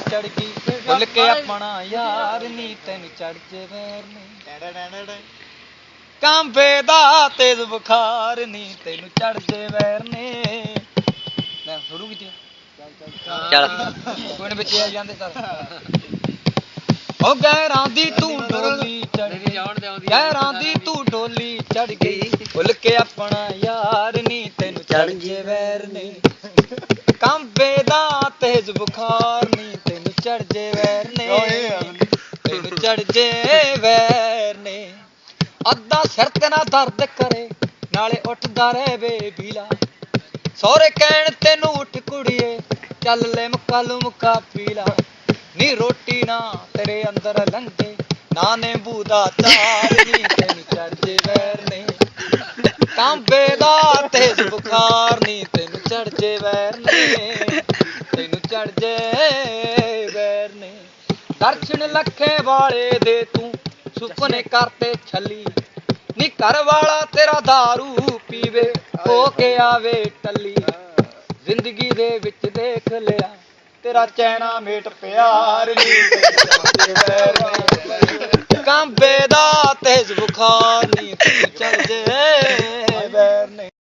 ਚੜ ਗਈ ਭੁੱਲ ਕੇ ਆਪਣਾ ਯਾਰ ਨੀ ਤੈਨੂੰ ਚੜ ਜੇ ਵੈਰ ਨੇ ਕਾਂਬੇ ਦਾ ਤੇਜ਼ ਬੁਖਾਰ ਨੀ ਤੈਨੂੰ ਚੜ ਜੇ ਵੈਰ ਨੇ ਲੈ ਸ਼ੁਰੂ ਕੀਤੀ ਚੱਲ। ਕੋਈ ਨੀ ਬੱਚੇ ਆ ਜਾਂਦੇ ਸਰ। ਉਹ ਗੈਰਾਂ ਦੀ ਤੂੰ ਡੋਲੀ ਚੜ ਗਈ ਗੈਰਾਂ ਦੀ ਤੂੰ ਡੋਲੀ ਚੜ ਗਈ। ਭੁੱਲ ਕੇ ਆਪਣਾ ਯਾਰ ਨੀ ਤੈਨੂੰ ਚੜ ਜੇ ਵੈਰ ਨੇ ਕੰਬੇ ਦਾ ਤੇਜ਼ ਬੁਖਾਰ ਨੀ ਚੜ ਜੇ ਵੈਰ ਨੇ ਤੈਨੂੰ ਚੜ ਜੇ ਵੈਰ ਨੇ ਅੱਧਾ ਸਿਰ ਤੇ ਨਾ ਦਰਦ ਕਰੇ ਨਾਲੇ ਉੱਠਦਾ ਰਹੇ ਵੇ ਬੀਲਾ ਸਹੁਰੇ ਕਹਿਣ ਤੈਨੂੰ ਉੱਠ ਕੁੜੀਏ ਚੱਲ ਲੈ ਮੁੱਕਾ ਲੁਮਕਾ ਪੀਲਾ। ਨੀ ਰੋਟੀ ਨਾ ਤੇਰੇ ਅੰਦਰ ਲੰਘੇ ਨਾ ਨਿੰਬੂ ਦਾ ਚਾਰ ਨੀ ਤੈਨੂੰ ਚੜ ਜੇ ਵੈਰ ਨੇ ਕਾਂਬੇ ਦਾ ਤੇਜ਼ ਬੁਖਾਰ ਨੀ ਤੈਨੂੰ ਚੜ ਜੇ ਵੈਰ ਨੇ ਤੈਨੂੰ ਚੜ ਜੇ ਦਰਸ਼ਨ ਲੱਖੇ ਵਾਲੇ ਦੇ ਤੂੰ। ਸੁਪਨੇ ਕਰਤੇ ਛੱਲੀ। ਨੀ ਘਰ ਵਾਲਾ ਤੇਰਾ दारू ਪੀਵੇ ਹੋ ਕੇ ਆਵੇ ਟੱਲੀ। ਜ਼ਿੰਦਗੀ ਦੇ ਵਿੱਚ ਦੇਖ ਲਿਆ ਤੇਰਾ ਚੈਨਾ ਮੇਟ ਪਿਆਰ ਨੇ ਕਾਂਬੇ ਦਾ ਤੇਜ਼ ਬੁਖਾਰ ਨਹੀਂ ਤੂੰ ਚੱਲ ਜੇ।